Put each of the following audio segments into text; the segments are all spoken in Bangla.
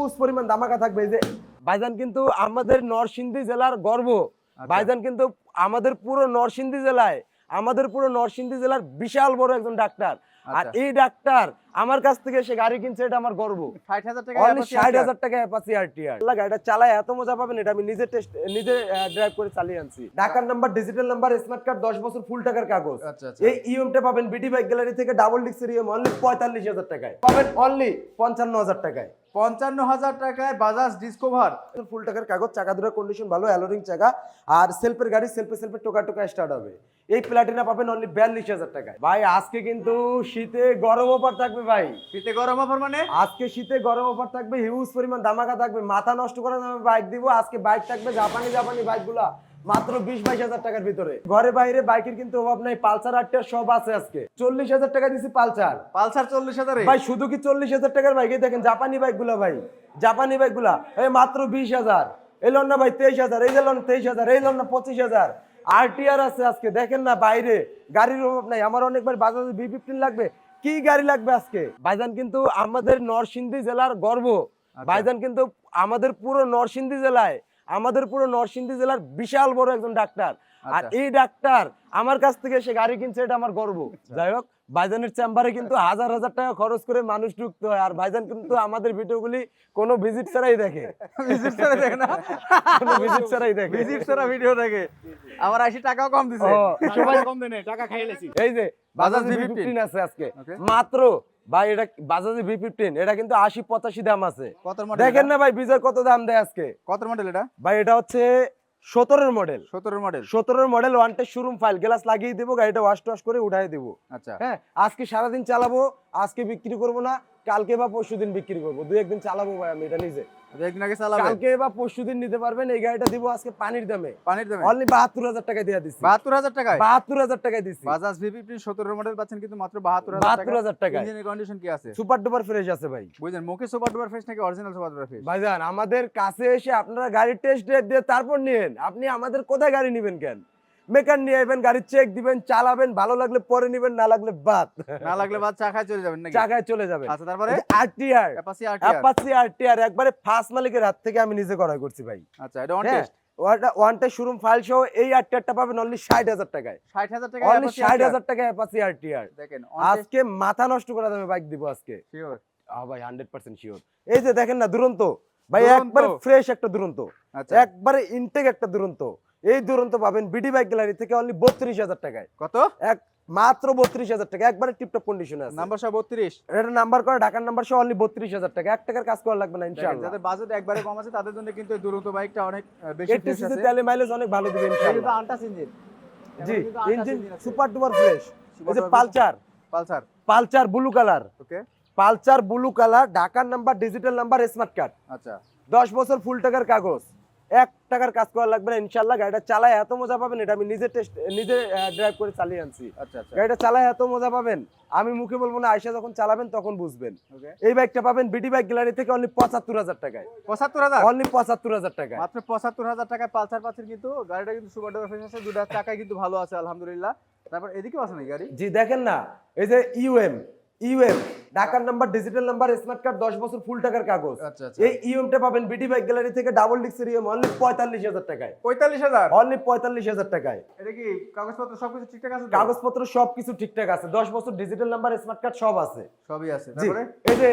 হিউজ পরিমাণ দামাকা থাকবে। এই যে ভাইজান কিন্তু আমাদের নরসিংদী জেলার গর্ব। ভাইজান কিন্তু আমাদের পুরো নরসিংদী জেলায় আমাদের পুরো নরসিংদী জেলার বিশাল বড় একজন ডাক্তার। আর আচ্ছা। এই ডাক্তার আমার কাছ থেকে সে গাড়ি কিনছে এটা আমার গর্ব। ষাট হাজার টাকা ষাট হাজার টাকা অ্যাপাসি আরটিআর গাড়িটা চালায় এত মজা পাবেন এটা আমি নিজে টেস্ট নিজে ড্রাইভ করে চালিয়ে আনছি। ঢাকার number digital number smart card দশ বছর ফুল টাকার কাগজ। আচ্ছা আচ্ছা। এই ইএমটা পাবেন বিটি বাইক গ্যালারি থেকে ডাবল ডিক্সের ইএম অনলি পঁয়তাল্লিশ হাজার টাকায়। পাবেন অনলি পঞ্চান্ন হাজার টাকায়। পঞ্চান্ন হাজার টাকায় বাজাজ ডিসকভার ফুল টাকার কাগজ চাকা দুটার কন্ডিশন ভালো অ্যালোরিং চাকা আর সেলফের গাড়ি সেলফে সেলফে টোকা টোকা স্টার্ট হবে। এই প্লাটিনা পাবেন অনলি বিয়াল্লিশ হাজার টাকায়। ভাই আজকে কিন্তু শীতে গরম অফার থাকবে ভাই। শীতে গরম অফার মানে? আজকে শীতে গরম অফার থাকবে হিউজ পরিমাণ দামাকা থাকবে মাথা নষ্ট করা দামে বাইক দিব আজকে বাইক থাকবে জাপানি জাপানি বাইকগুলা মাত্র বিশ বাইশ হাজার টাকার ভিতরে। ঘরে বাইরে বাইকের কিন্তু অভাব নাই পালসার আটটার সব আছে আজকে। চল্লিশ হাজার টাকা দিছি পালসার। পালসার চল্লিশ হাজারে? ভাই শুধু কি চল্লিশ হাজার টাকার বাইক দেখেন? জাপানি বাইকগুলা ভাই। জাপানি বাইকগুলা। এই মাত্র বিশ হাজার। এই লন না ভাই তেইশ হাজার। এই লন তেইশ হাজার। এই লন না পঁচিশ হাজার। আরটিআর আছে আজকে। দেখেন না বাইরে। গাড়ির অভাব নাই। আমার অনেকবার বাজাজ বি ফিফটিন লাগবে। কি গাড়ি লাগবে আজকে? ভাইজান কিন্তু আমাদের নরসিংদী জেলার গর্ব। ভাইজান কিন্তু আমাদের পুরো নরসিংদী জেলায় আমাদের পুরো নরসিংদী জেলার বিশাল বড় একজন ডাক্তার। আর আচ্ছা। এই ডাক্তার আমার কাছ থেকে সে গাড়ি কিনছে এটা আমার গর্ব। যাই হোক ভাইজানের চেম্বারে কিন্তু হাজার হাজার টাকা খরচ করে মানুষ ঢুকতে হয় আর ভাইজান কিন্তু আমাদের ভিডিওগুলি কোনো ভিজিট ছাড়াই দেখে। ভিজিট ছাড়া দেখে না? কোনো ভিজিট ছাড়াই দেখে। ভিজিট ছাড়া ভিডিও দেখে। আমার আশি টাকাও কম দিছে। সবাই কম দেনে টাকা খাইয়ে লেছি। এই যে Bajaj Bajaj V V15 fifteen আছে আজকে। মাত্র ভাই এটা বাজাজ ভি ফিফটিন এটা কিন্তু আশি পঁচাশি দাম আছে। দেখেন না ভাই বিজয় কত দাম দেয় আজকে? কত মডেল এটা? ভাই এটা হচ্ছে সতেরোর মডেল সতেরোর মডেল সতেরোর মডেল ওয়ানটে শোরুম ফাইল গ্লাস লাগিয়ে দেবো গাড়িটা ওয়াশ টয়াশ করে উঠাই দেবো। আচ্ছা। হ্যাঁ আজকে সারাদিন চালাবো আজকে বিক্রি করব না কালকে বা পরশু দিন বিক্রি করব। দুই একদিন চালাবো ভাই আমি এটা নিজে। একদিন আগে চালাবে? কালকে বা পরশু নিতে পারবেন এই গাড়িটা দিব আজকে পানির দামে। পানির দামে? অনলি বাহাত্তর হাজার দিয়ে দিচ্ছি বাহাত্তর টাকায়? বাহাত্তর হাজার টাকায় দিচ্ছি বাজাজ ভি ফিফটিন সতেরো মডেল পাচ্ছেন কিন্তু মাত্র টাকা। ইঞ্জিনের কন্ডিশন কি আছে? সুপার ডুপার ফ্রেশ আছে ভাই। বুঝলেন মুখে সুপার ডুপার ফ্রেশ নাকি অরিজিনাল সুপার ডুপার ফ্রেশ ভাইজান আমাদের কাছে এসে আপনারা গাড়ি টেস্ট ড্রাইভ দিয়ে তারপর নিয়েন। আপনি আমাদের কোথায় গাড়ি নেবেন কেন? মেকার নিয়ে আসবেন গাড়ির চেক দিবেন চালাবেন ভালো লাগলে পরে নিবেন না লাগলে বাদ। না লাগলে বাদ চা খায় চলে যাবেন নাকি? চাকায় চলে যাবে আচ্ছা তারপরে? RTR Apache RTR Apache RTR একবারে ফার্স্ট মালিকের হাত থেকে আমি নিজে ক্রয় করছি ভাই। আচ্ছা এটা অন হ্যাঁ টেস্ট ওয়ানটা শোরুম ফাইল সহ এই আরটিআরটা পাবেন অনলি ষাট হাজার টাকায়। 60000 টাকা অনলি ষাট হাজার টাকায় অ্যাপাচি আরটিআর দেখেন আজকে মাথা নষ্ট করা বাইক দিব আজকে। শিওর আহ ভাই হান্ড্রেড পার্সেন্ট শিওর এই যে দেখেন না দুরন্ত। ভাই একবারে ফ্রেশ একটা দুরন্ত। আচ্ছা। একবারে ইনটেক একটা দুরন্ত। এই দুরন্ত পাবেন বিডি বাইক গ্যালারি থেকে অনলি বত্রিশ হাজার টাকায়। কত? এক মাত্র বত্রিশ হাজার টাকা। একবারে টিপটপ কন্ডিশনে আছে। নাম্বার সব 32 এটা নাম্বার করে ঢাকার নাম্বার সহ অনলি বত্রিশ হাজার টাকা। এক টাকার কাজ করা লাগবে না ইনশাআল্লাহ। যাদের বাজেট একবারে কম আছে তাদের জন্য কিন্তু এই দুরন্ত বাইকটা অনেক বেশি ফ্রেশ আছে। তেলে মাইলেজ অনেক ভালো দিবে এটা ইনশাআল্লাহ। আনটাচ ইঞ্জিন জি ইঞ্জিন সুপার ডুপার ফ্রেশ এই যে Super Pulsar Pulsar blue colour okay Pulsar blue colour ঢাকার number digital number smart card আচ্ছা। দশ বছর ফুল টাকার কাগজ। এক টাকার কাজ করা লাগবে না ইনশাল্লাহ গাড়িটা চালায় এত মজা পাবেন এটা আমি নিজে টেস্ট নিজে ড্রাইভ করে চালিয়ে আনছি। আচ্ছা আচ্ছা। গাড়িটা চালায় এত মজা পাবেন আমি মুখে বলব না আয়সা যখন চালাবেন তখন বুঝবেন। এই বাইকটা পাবেন বিডি বাইক গ্যালারি থেকে অনলি পঁচাত্তর হাজার টাকায়। 75000 অনলি পঁচাত্তর হাজার টাকায়। মাত্র 75000 টাকায় পালসার পাচ্ছেন কিন্তু গাড়িটা কিন্তু সুপার ডুপার ফ্রেশ আছে দুটা চাকায় কিন্তু ভালো আছে আলহামদুলিল্লাহ। তারপর এদিকেও আছে নাকি গাড়ি? জি দেখেন না এই যে ইউএম ইউএম ঢাকার number digital number smart card দশ বছর ফুল টাকার কাগজ। আচ্ছা আচ্ছা। এই ইউএমটা পাবেন বিডি বাইক গ্যালারি থেকে ডাবল ডিক্সের ইউএম অনলি পঁয়তাল্লিশ হাজার টাকায়। 45000 অনলি পঁয়তাল্লিশ হাজার টাকায়। এটা কি কাগজপত্র সবকিছু ঠিকঠাক আছে কাগজপত্র সবকিছু ঠিকঠাক আছে। দশ বছর ডিজিটাল নাম্বার স্মার্ট কার্ড সব আছে। সবই আছে। তারপরে? এই যে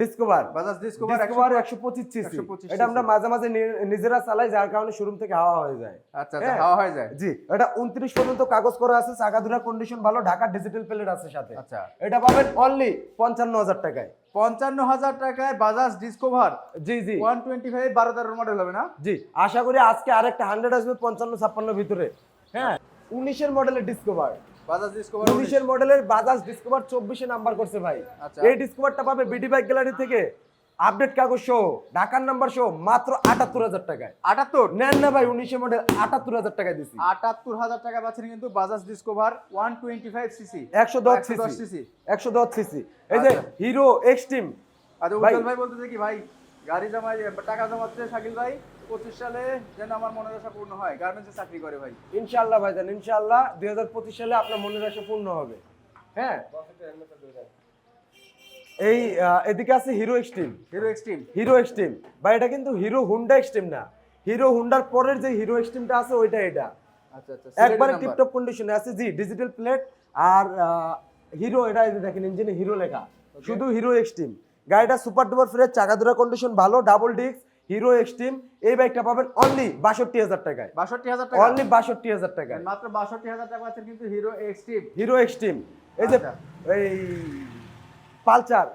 ডিসকভার বাজাজ ডিসকভার ডিসকভার একশো পঁচিশ সিসি এটা আমরা মাঝে মাঝে নিজেরা চালাই যার কারণে শোরুম থেকে হাওয়া হয়ে যায়। আচ্ছা আচ্ছা হ্যাঁ। হাওয়া হয়ে যায়। জি এটা উনত্রিশ পর্যন্ত কাগজ করা আছে। চাকা দুরা কন্ডিশন ভালো ঢাকা ডিজিটাল প্লেট আছে সাথে। আচ্ছা। এটা পাবেন অনলি পঞ্চান্ন হাজার টাকায়। পঞ্চান্ন হাজার টাকায় বাজাজ ডিসকভার জি জি। ওয়ান টোয়েন্টি ফাইভ বারো তেরো মডেল হবে না? জি আশা করি আজকে আরেকটা হান্ড্রেড আসবে পঞ্চান্ন ছাপ্পান্ন ভিতরে। হ্যাঁ উনিশের মডেলের ডিসকভার বাজাজ ডিসকভার উনিশের মডেলের বাজাজ ডিসকভার চব্বিশে নাম্বার করছে ভাই। আচ্ছা। এই ডিসকভারটা পাবে বিডি বাইক গ্যালারি থেকে। আপডেট কাগজ সহ ঢাকার নাম্বার সহ মাত্র আটাত্তর হাজার টাকায়। আটাত্তর? নেন না ভাই উনিশে মডেল আটাত্তর হাজার টাকায় দিছি। আটাত্তর হাজার টাকা পাচ্ছেন কিন্তু Bajaj Discover one twenty five CC একশো দশ সিসি সিসি একশো দশ সিসি এই যে আচ্ছা। হিরো এক্সট্রিম আচ্ছা ভাই। উজ্জ্বল ভাই বলতেছে কি ভাই গাড়ি জমাই টাকা জমাচ্ছে শাকিল ভাই পঁচিশ সালে যেন আমার মনের আশা পূর্ণ হয় গার্মেন্টসে চাকরি করে ভাই। ইনশাল্লাহ ভাইজান ইনশাল্লাহ দুই হাজার পঁচিশ সালে আপনার মনের আশা পূর্ণ হবে। হ্যাঁ? এই এদিকে আছে Hero Xtreme Hero Xtreme Hero Xtreme বা এটা কিন্তু হিরো হুন্ডা এক্সট্রিম না। হিরো হুন্ডার পরের যে হিরো এক্সট্রিমটা আছে ওইটা এটা। আচ্ছা আচ্ছা একবারে টিপটপ কন্ডিশনে আছে জি ডিজিটাল প্লেট আর হিরো এটা দেখেন ইঞ্জিনে হিরো লেখা। শুধু হিরো এক্সট্রিম গাড়িটা সুপার ডুপার ফ্রেশ চাকা দুরা কন্ডিশন ভালো ডাবল ডিস্ক হিরো এক্সট্রিম এই বাইকটা পাবেন অনলি বাষট্টি হাজার টাকায়। বাষট্টি হাজার টাকা। অনলি বাষট্টি হাজার টাকায়। মাত্র বাষট্টি হাজার টাকা পাচ্ছেন কিন্তু হিরো এক্সট্রিম হিরো এক্সট্রিম এই যে আচ্ছা। এই পালসার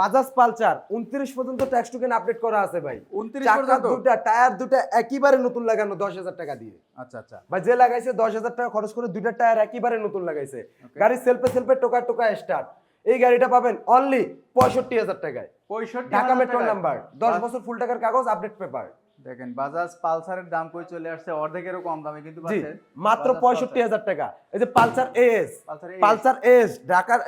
বাজাজ পালচার উনত্রিশ পর্যন্ত ট্যাক্স টোকেন আপডেট করা আছে ভাই। 29 পর্যন্ত? দুটা টায়ার দুটা একইবারে নতুন লাগানো দশ হাজার টাকা দিয়ে। আচ্ছা আচ্ছা। বা যে লাগাইছে দশ হাজার টাকা খরচ করে দুইটা টায়ার একইবারে নতুন লাগাইছে। গাড়ি সেলফে সেলফে টোকা টোকা স্টার্ট এই গাড়িটা পাবেন অনলি পঁয়ষট্টি হাজার টাকায়। পঁয়ষট্টি ঢাকা মেট্রো নাম্বার দশ বছর ফুল টাকার কাগজ আপডেট পেপার দেখেন বাজাজ পালসারের দাম কই চলে আসছে? অর্ধেকেরও কম দামে কিন্তু মাত্র পঁয়ষট্টি হাজার টাকা। এই যে পালসার এস পালসার এস ঢাকার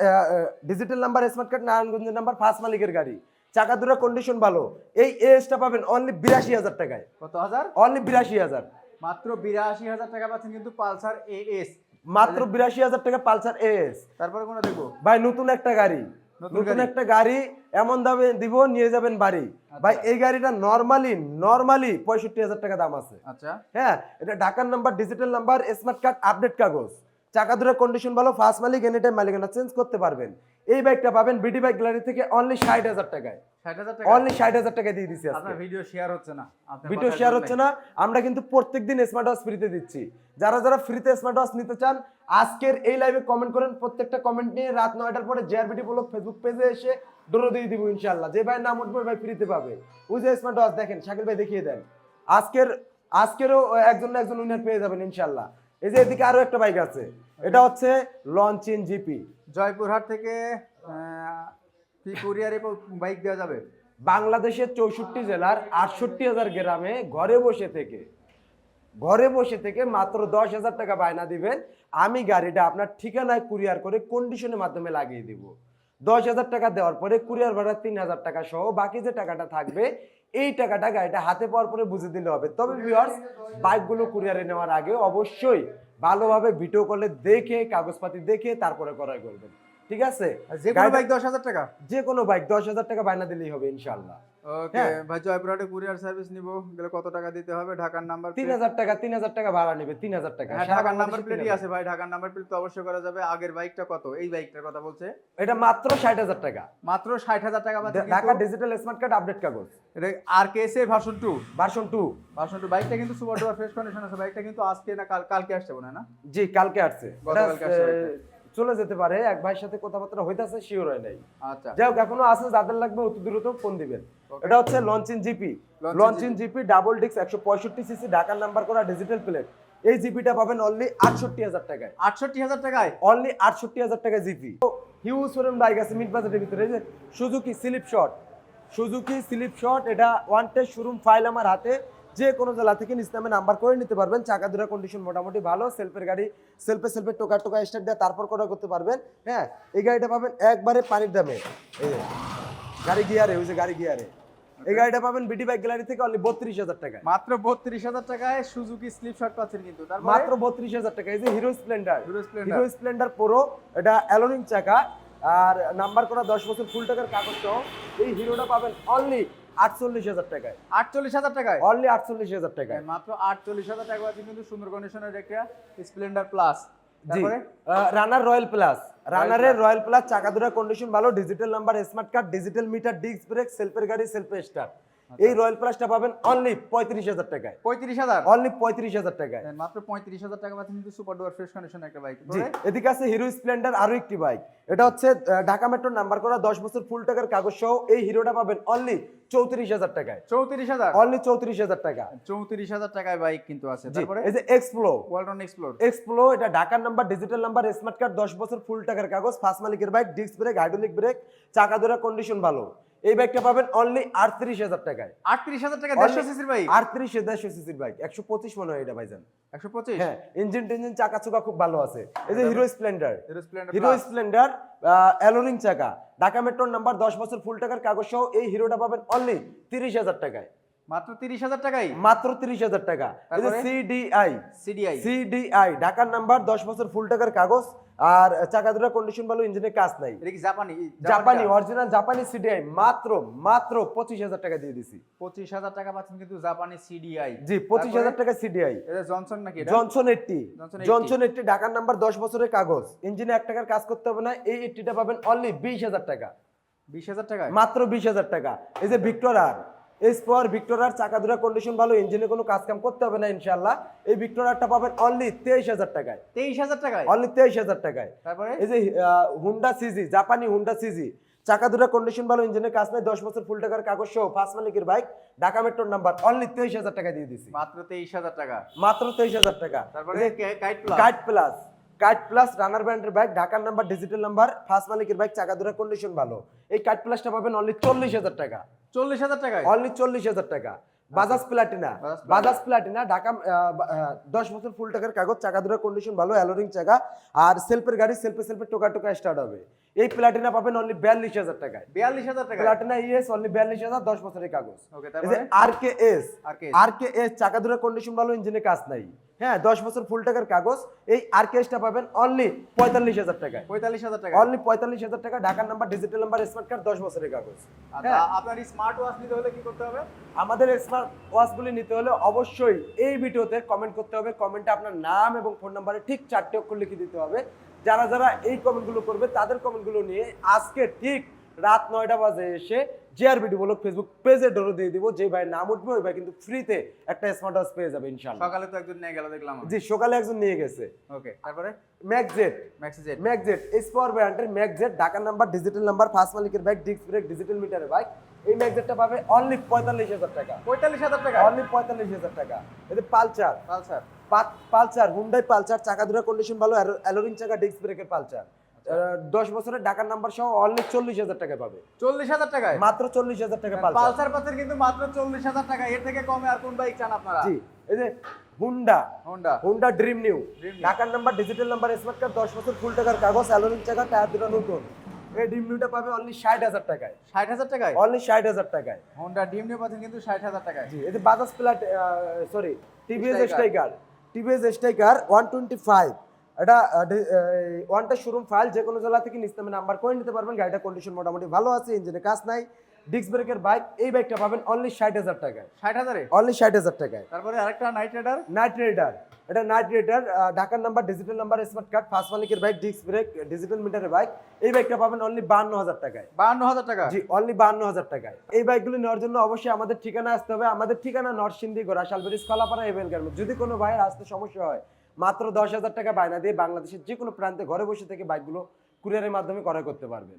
ডিজিটাল নাম্বার স্মার্ট কার্ড নারায়ণগঞ্জের নাম্বার ফার্স্ট মালিকের গাড়ি। চাকা কন্ডিশন ভালো। এই এসটা পাবেন অনলি বিরাশি হাজার টাকায়। কত হাজার? অনলি বিরাশি হাজার। মাত্র বিরাশি হাজার টাকা পাচ্ছেন কিন্তু পালসার এএস মাত্র বিরাশি হাজার টাকা পালসার এস তারপরে কোনো দেখব? ভাই নতুন একটা গাড়ি। নতুন একটা গাড়ি এমন দামে দিব নিয়ে যাবেন বাড়ি। ভাই এই গাড়িটা নরমালি নর্মালি পঁয়ষট্টি হাজার টাকা দাম আছে। আচ্ছা। হ্যাঁ এটা ঢাকার number digital number smart card update কাগজ। চাকা কন্ডিশন ভালো ফার্স্ট মালিক এনি টাইম মালিকানা চেঞ্জ করতে পারবেন। এই বাইকটা পাবেন বিডি বাইক গ্যালারি থেকে অনলি ষাট হাজার টাকায়। টাকা অনলি ষাট হাজার টাকা দিয়ে দিচ্ছি ভিডিও শেয়ার হচ্ছে না ভিডিও শেয়ার হচ্ছে না আমরা কিন্তু প্রত্যেকদিন স্মার্ট ওয়াচ ফ্রিতে দিচ্ছি। যারা যারা ফ্রিতে স্মার্ট ওয়াচ নিতে চান আজকের এই লাইভে কমেন্ট করেন প্রত্যেকটা কমেন্ট নিয়ে রাত নয়টার পরে জেআরবিটি ব্লগ ফেসবুক পেজে এসে ডোরো দিয়ে দিব ইনশাল্লাহ যে ভাই নাম উঠবে ভাই ফ্রিতে পাবে। ওই যে স্মার্ট ওয়াচ দেখেন শাকিল ভাই দেখিয়ে দেন। আজকের আজকেরও একজন না একজন উইনার পেয়ে যাবেন ইনশাল্লাহ এই যে এদিকে আরও একটা বাইক আছে। এটা হচ্ছে লঞ্চ ইন জিপি। জয়পুরহাট থেকে কি কুরিয়ারে বাইক দেওয়া যাবে? বাংলাদেশের চৌষট্টি জেলার আটষট্টি হাজার গ্রামে ঘরে বসে থেকে ঘরে বসে থেকে মাত্র দশ হাজার টাকা বায়না দিবেন। আমি গাড়িটা আপনার ঠিকানায় কুরিয়ার করে কন্ডিশনের মাধ্যমে লাগিয়ে দিব। দশ হাজার টাকা দেওয়ার পরে কুরিয়ার ভাড়া তিন হাজার টাকা সহ বাকি যে টাকাটা থাকবে এই টাকাটা গাড়িটা হাতে পাওয়ার পরে বুঝে দিলে হবে। তবে ভিউয়ার্স বাইকগুলো কুরিয়ারে নেওয়ার আগে অবশ্যই ভালোভাবে ভিডিও কলে দেখে, কাগজপাতি দেখে, তারপরে ক্রয় করবেন। ঠিক আছে? যে কোনো বাইক দশ হাজার টাকা? যে কোনো বাইক দশ হাজার টাকা বায়না দিলেই হবে ইনশাল্লাহ ওকে হ্যাঁ। ভাই জয়পুরহাটে কুরিয়ার সার্ভিস নিব গেলে কত টাকা দিতে হবে? ঢাকার নাম্বার তিন হাজার টাকা তিন হাজার টাকা ভাড়া নেবে তিন হাজার টাকা। হ্যাঁ ঢাকার নাম্বার প্লেটই আছে ভাই ঢাকার নাম্বার প্লেট তো অবশ্যই করা যাবে। আগের বাইকটা কত? এই বাইকটার কথা বলছে। এটা মাত্র ষাট হাজার টাকা। মাত্র ষাট হাজার টাকা Dhaka digital smart card update কাগজ। এটা আর কে এস এর version two version two version two বাইকটা কিন্তু সুপার ডুপার ফ্রেশ কন্ডিশন আছে। বাইকটা কিন্তু আজকে না কাল কালকে আসছে মনে হয় না? জি কালকে আসছে। গতকালকে আসছে। চলে যেতে পারে এক ভাইয়ের সাথে কথাবার্তা হইতাছে শিওর হয় নাই। আচ্ছা। যাই হোক এখনও আছে যাদের লাগবে অতি দ্রুত ফোন দিবেন। এটা হচ্ছে Loncin GP Loncin GP double disc একশো পঁয়ষট্টি সিসি ঢাকার নাম্বার করা ডিজিটাল প্লেট এই জিপিটা পাবেন অনলি আটষট্টি হাজার টাকায়। আটষট্টি হাজার টাকায়? অনলি আটষট্টি হাজার টাকা জিপি হিউজ ফোরেন বাইক আছে মিড বাজেটের ভিতরে। এই যে Suzuki slip shot Suzuki slip shot এটা ওয়ান টেস্ট শোরুম ফাইল আমার হাতে। যে কোনো জেলা থেকে নিজ নামে নাম্বার করে নিতে পারবেন। চাকা দুরা কন্ডিশন মোটামুটি ভালো সেলফের গাড়ি সেলফে সেলফে টোকা টোকা স্টার্ট দিয়ে তারপর করা করতে পারবেন। হ্যাঁ এই গাড়িটা পাবেন একবারে পানির দামে। এই গাড়ি গিয়ারে ওই যে গাড়ি গিয়ারে। এই গাড়িটা পাবেন বিটি বাইক গ্যালারি থেকে অনলি বত্রিশ হাজার টাকা মাত্র বত্রিশ হাজার টাকায় সুজুকি স্লিপ শট পাচ্ছেন কিন্তু। মাত্র বত্রিশ হাজার টাকা এই যে Hero Splendor. Hero Splendor pro এটা অ্যালোরিং চাকা। আর নাম্বার করা দশ বছর ফুল টাকার কাগজ সহ। এই হিরোটা পাবেন অনলি আটচল্লিশ হাজার টাকায়। আটচল্লিশ হাজার টাকায়? অনলি আটচল্লিশ হাজার টাকায়। মাত্র আটচল্লিশ হাজার টাকা আছে কিন্তু সুন্দর কন্ডিশনের একটা Splendor plus Runner Royal plus রানারের royal plus চাকা দুরা কন্ডিশন ভালো digital number smart card digital meter disc brake সেলফের গাড়ি সেলফে স্টার্ট এই রয়্যাল প্লাসটা পাবেন অনলি পঁয়ত্রিশ হাজার টাকায়। পঁয়ত্রিশ হাজার? অনলি পঁয়ত্রিশ হাজার টাকায়। মাত্র পঁয়ত্রিশ হাজার টাকা পাচ্ছেন কিন্তু সুপার ডুয়ার ফ্রেশ কন্ডিশন একটা বাইক জি এদিকে আছে হিরো স্প্লেন্ডার আরও একটি বাইক এটা হচ্ছে ঢাকা মেট্রোর নাম্বার করা দশ বছর ফুল টাকার কাগজ সহ এই হিরোটা পাবেন অনলি চৌত্রিশ হাজার টাকায়। চৌত্রিশ হাজার? অনলি চৌত্রিশ হাজার টাকা। চৌত্রিশ হাজার টাকায় বাইক কিন্তু আছে। তারপরে? এই যে এক্সপ্লো ওয়ালটন এক্সপ্লোর এক্সপ্লো এটা ঢাকার number digital number smart card দশ বছর ফুল টাকার কাগজ ফার্স্ট মালিকের bike disc brake hydraulic brake চাকা ধরা কন্ডিশন ভালো। এই বাইকটা পাবেন অনলি আটত্রিশ হাজার টাকায়। আটত্রিশ হাজার টাকা দেড়শো সিসির বাইক আটত্রিশ দেড়শো সিসির বাইক একশো পঁচিশ মনে হয় এটা ভাইজান। একশো পঁচিশ? হ্যাঁ ইঞ্জিন টেঞ্জিন চাকা চুকা খুব ভালো আছে। এই যে Hero Splendor Hero Splendor alloy ring চাকা। ঢাকা মেট্রোর নাম্বার দশ বছর ফুল টাকার কাগজ সহ এই হিরোটা পাবেন অনলি তিরিশ হাজার টাকায়। মাত্র তিরিশ হাজার টাকাই? মাত্র তিরিশ হাজার টাকা? সিডিআই সিডিআই সিডিআই ঢাকার নাম্বার দশ বছর ফুল টাকার কাগজ আর চাকা দুটা কন্ডিশন ভালো ইঞ্জিনের কাজ নাই। জাপানি? জাপানি অরিজিনাল জাপানি সিডিআই মাত্র মাত্র পঁচিশ হাজার টাকা দিয়ে দিছি। পঁচিশ হাজার টাকা পাচ্ছেন কিন্তু জাপানি সিডিআই জি পঁচিশ হাজার টাকা সিডিআই জনসন নাকি Johnson eighty Johnson 80 Johnson eighty ঢাকার নাম্বার দশ বছরের কাগজ। ইঞ্জিনে এক টাকার কাজ করতে হবে না এই এইটটিটা পাবেন অনলি বিশ হাজার টাকা। বিশ হাজার টাকায়? মাত্র বিশ হাজার টাকা। এই যে ভিক্টর আর এসপর ভিক্টর আর চাকা দুটা কন্ডিশন ভালো ইঞ্জিনে কোনো কাজ কাম করতে হবে না ইনশাল্লাহ এই ভিক্টর পাবেন অনলি তেইশ হাজার টাকায়। তেইশ হাজার টাকায়? অনলি তেইশ হাজার টাকায়। তারপরে? এই যে হুন্ডা সিজি জাপানি হুন্ডা সিজি চাকা দুটা কন্ডিশন ভালো ইঞ্জিনের কাজ নাই দশ বছর ফুল টাকার কাগজ সহ ফার্স্ট মালিকের বাইক ঢাকা মেট্রোর নাম্বার অনলি তেইশ হাজার টাকা দিয়ে দিছি। মাত্র তেইশ হাজার টাকা। মাত্র তেইশ হাজার টাকা। তারপরে Kite plus Kite plus Runner ব্র্যান্ডের বাইক ঢাকার নাম্বার ডিজিটাল নাম্বার ফার্স্ট মালিকের বাইক চাকা দুটা কন্ডিশন ভালো। এই কাইট প্লাসটা পাবেন অনলি চল্লিশ হাজার টাকা। চল্লিশ হাজার টাকায়? অনলি চল্লিশ হাজার টাকা। Bajaj Platina Bajaj Platina. Dhaka দশ বছর ফুল টাকার কাগজ চাকা দুটা কন্ডিশন ভালো অ্যালোরিং চাকা। আর সেলফের গাড়ি সেলফে সেলফে টোকা টোকা স্টার্ট হবে। এই প্লাটিনা পাবেন অনলি বিয়াল্লিশ হাজার টাকায়। বিয়াল্লিশ হাজার টাকা প্লাটিনা ইএস অনলি বিয়াল্লিশ হাজার দশ বছরের কাগজ। আর কে এস আর কে এস চাকা দুটা কন্ডিশন ভালো ইঞ্জিনে কাজ নাই। হ্যাঁ দশ বছর ফুল টাকার কাগজ এই আর কে এসটা পাবেন অনলি পঁয়তাল্লিশ হাজার টাকায়। পঁয়তাল্লিশ হাজার টাকা। অনলি পঁয়তাল্লিশ হাজার টাকা ঢাকার number digital number smart card দশ বছরের কাগজ। আচ্ছা, হ্যাঁ। আপনার স্মার্ট ওয়াচ নিতে হলে কি করতে হবে? আমাদের স্মার্ট ওয়াচগুলি নিতে হলে অবশ্যই এই ভিডিওতে কমেন্ট করতে হবে। কমেন্টে আপনার নাম এবং ফোন নাম্বারে ঠিক চারটে অক্ষর লিখে দিতে হবে। যারা যারা এই কমেন্টগুলো করবে তাদের কমেন্টগুলো নিয়ে আজকে ঠিক রাত নয়টা বাজে এসে জিআর ভিডিও বলো ফেসবুক পেজে ডোরো দিয়ে দিব। যে ভাই নাম উঠবে ওই ভাই কিন্তু ফ্রিতে একটা স্মার্ট ওয়াচ পেয়ে যাবে ইনশাল্লাহ সকালে তো একজন নিয়ে গেল দেখলাম জি সকালে একজন নিয়ে গেছে। ওকে তারপরে? ম্যাকজেট ম্যাক্সিজেট ম্যাকজেট এসপর ব্র্যান্ডের ম্যাকজেট ঢাকার নাম্বার ডিজিটাল নাম্বার ফার্স্ট মালিকের বাইক ডিস্ক ব্রেক ডিজিটাল মিটারের বাইক এই ম্যাকজেটটা পাবে অনলি পঁয়তাল্লিশ হাজার টাকা। পঁয়তাল্লিশ হাজার টাকা? অনলি পঁয়তাল্লিশ হাজার টাকা। এতে পালচার পালসার। পা- পালচার হুন্ডাই পালচার চাকা দুটা কন্ডিশন ভালো অ্যালোরিং চাকা ডিস্ক ব্রেকের পালচার দশ বছরের ঢাকার নাম্বার সহ অনলি চল্লিশ হাজার টাকা পাবে। চল্লিশ হাজার টাকায়? মাত্র চল্লিশ হাজার টাকা পালচার পালসার। পাচ্ছেন কিন্তু মাত্র চল্লিশ হাজার টাকা। এর থেকে কমে আর কোন বাইক চান আপনারা? জি এই যে Honda Honda Honda dream new. ঢাকার number digital number smart card দশ বছর ফুল টাকার কাগজ অ্যালোরিং চাকা টায়ার দুটো নতুন। এই ড্রিম নিউটা পাবে অনলি ষাট হাজার টাকায়। ষাট হাজার টাকায়? অনলি ষাট হাজার টাকায়। হোন্ডা ডিম নিয়ে পাচ্ছেন কিন্তু ষাট হাজার টাকায়। জি এই যে Bajaj প্লাট sorry TVS. Striker TVS striker one twenty five এটা ওয়ানটা শোরুম ফাইল যে কোনো জেলা থেকে নিতে নাম্বার করে নিতে পারবেন। গাড়িটা কন্ডিশন মোটামুটি ভালো আছে ইঞ্জিনে কাজ নাই। ডিস্ক ব্রেকের বাইক এই বাইকটা পাবেন অনলি ষাট হাজার টাকায়। ষাট হাজারে? অনলি ষাট হাজার টাকায়। তারপরে আরেকটা নাইট রাইডার নাইট রেডার এটা নাইট রেডার ঢাকার number digital number smart card first মালিকের বাইক ডিস্ক ব্রেক ডিজিটাল মিটারের বাইক এই বাইকটা পাবেন অনলি বান্ন হাজার টাকায়। বান্ন হাজার টাকা? জি অনলি বান্ন হাজার টাকায়। এই বাইকগুলো নেওয়ার জন্য অবশ্যই আমাদের ঠিকানা আসতে হবে। আমাদের ঠিকানা নরসিংদী গোড়া শালবেরিজ কলাপাড়া এভেল গার্মেন্ট যদি কোনো ভাইয়ের আসতে সমস্যা হয় মাত্র দশ হাজার টাকা বায়না দিয়ে বাংলাদেশের যে কোনো প্রান্তে ঘরে বসে থেকে বাইকগুলো কুরিয়ারের মাধ্যমে ক্রয় করতে পারবেন।